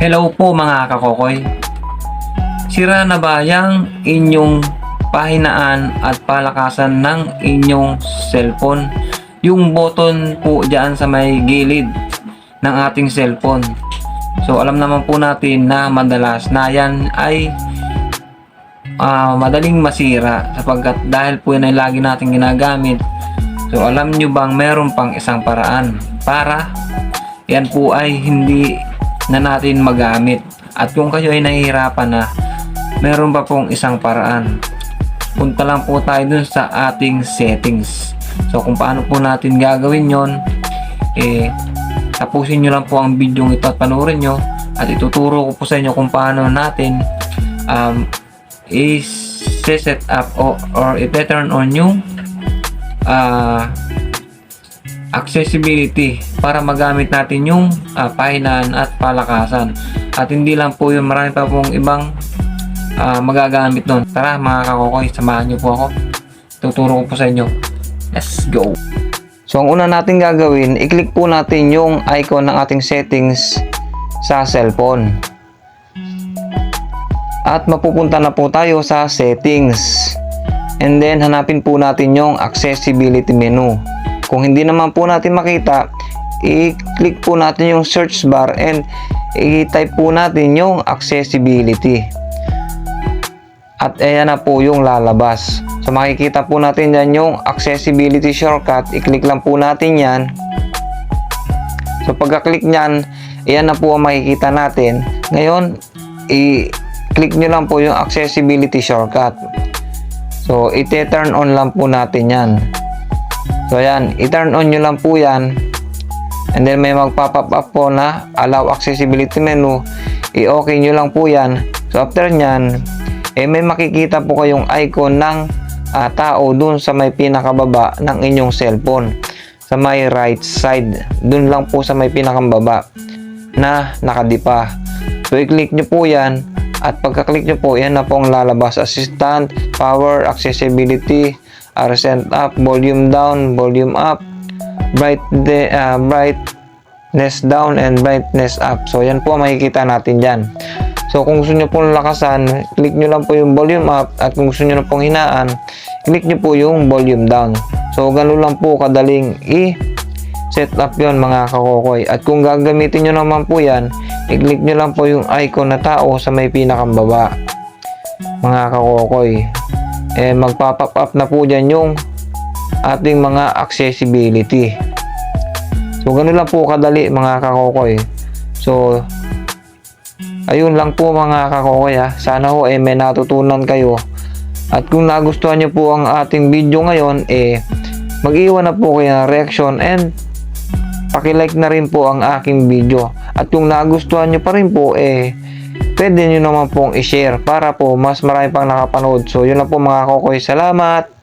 Hello po mga kakokoy. Sira na ba yung inyong pahinaan at palakasan ng inyong cellphone? Yung button po dyan sa may gilid ng ating cellphone. So alam naman po natin na madalas na yan ay ah, madaling masira sapagkat dahil po yan ay lagi natin ginagamit. So alam nyo bang meron pang isang paraan para yan po ay hindi na natin magamit. At kung kayo ay nahihirapan na, meron pa pong isang paraan. Punta lang po tayo dun sa ating settings. So kung paano po natin gagawin yon eh, tapusin nyo lang po ang video ito at panoorin nyo at ituturo ko po sa inyo kung paano natin um, i-set up or, or i-turn on yung ah accessibility para magamit natin yung ah, pahinaan at palakasan. At hindi lang po yun, marami pa pong ibang ah, magagamit nun. Tara mga kakokoy, samahan niyo po ako. Tuturo ko po sa inyo. Let's go! So ang una natin gagawin, i-click po natin yung icon ng ating settings sa cellphone. At mapupunta na po tayo sa settings. And then hanapin po natin yung accessibility menu. Kung hindi naman po natin makita, i-click po natin yung search bar and i-type po natin yung accessibility. At ayan na po yung lalabas. So makikita po natin dyan yung accessibility shortcut. I-click lang po natin yan. So pagka-click nyan, ayan na po ang makikita natin. Ngayon, i-click nyo lang po yung accessibility shortcut. So, ite-turn on lang po natin yan. So, ayan. I-turn on nyo lang po yan. And then, may mag-pop up po na allow accessibility menu. I-okay nyo lang po yan. So, after nyan, eh, may makikita po kayong icon ng ah, tao dun sa may pinakababa ng inyong cellphone. Sa may right side. Dun lang po sa may pinakababa na nakadipa. So, i-click nyo po yan. At pagka-click nyo po, yan na po ang lalabas. Assistant, power, accessibility, RSN up, volume down, volume up, bright de, ah, brightness down, and brightness up. So, yan po ang makikita natin dyan. So, kung gusto nyo pong lakasan, click nyo lang po yung volume up. At kung gusto nyo na pong hinaan, click nyo po yung volume down. So, ganun lang po kadaling i- set up yon mga kakokoy. At kung gagamitin nyo naman po yan, i-click nyo lang po yung icon na tao sa may pinakambaba. Mga kakokoy. Eh, magpa-pop up na po dyan yung ating mga accessibility. So, ganun lang po kadali mga kakokoy. So, ayun lang po mga kakokoy ha. Sana ho eh may natutunan kayo. At kung nagustuhan nyo po ang ating video ngayon, eh, mag-iwan na po kayo ng reaction and Paki-like na rin po ang aking video. At kung nagustuhan nyo pa rin po, eh, pwede nyo naman pong i-share para po mas marami pang nakapanood. So, yun lang po mga kokoy. Salamat!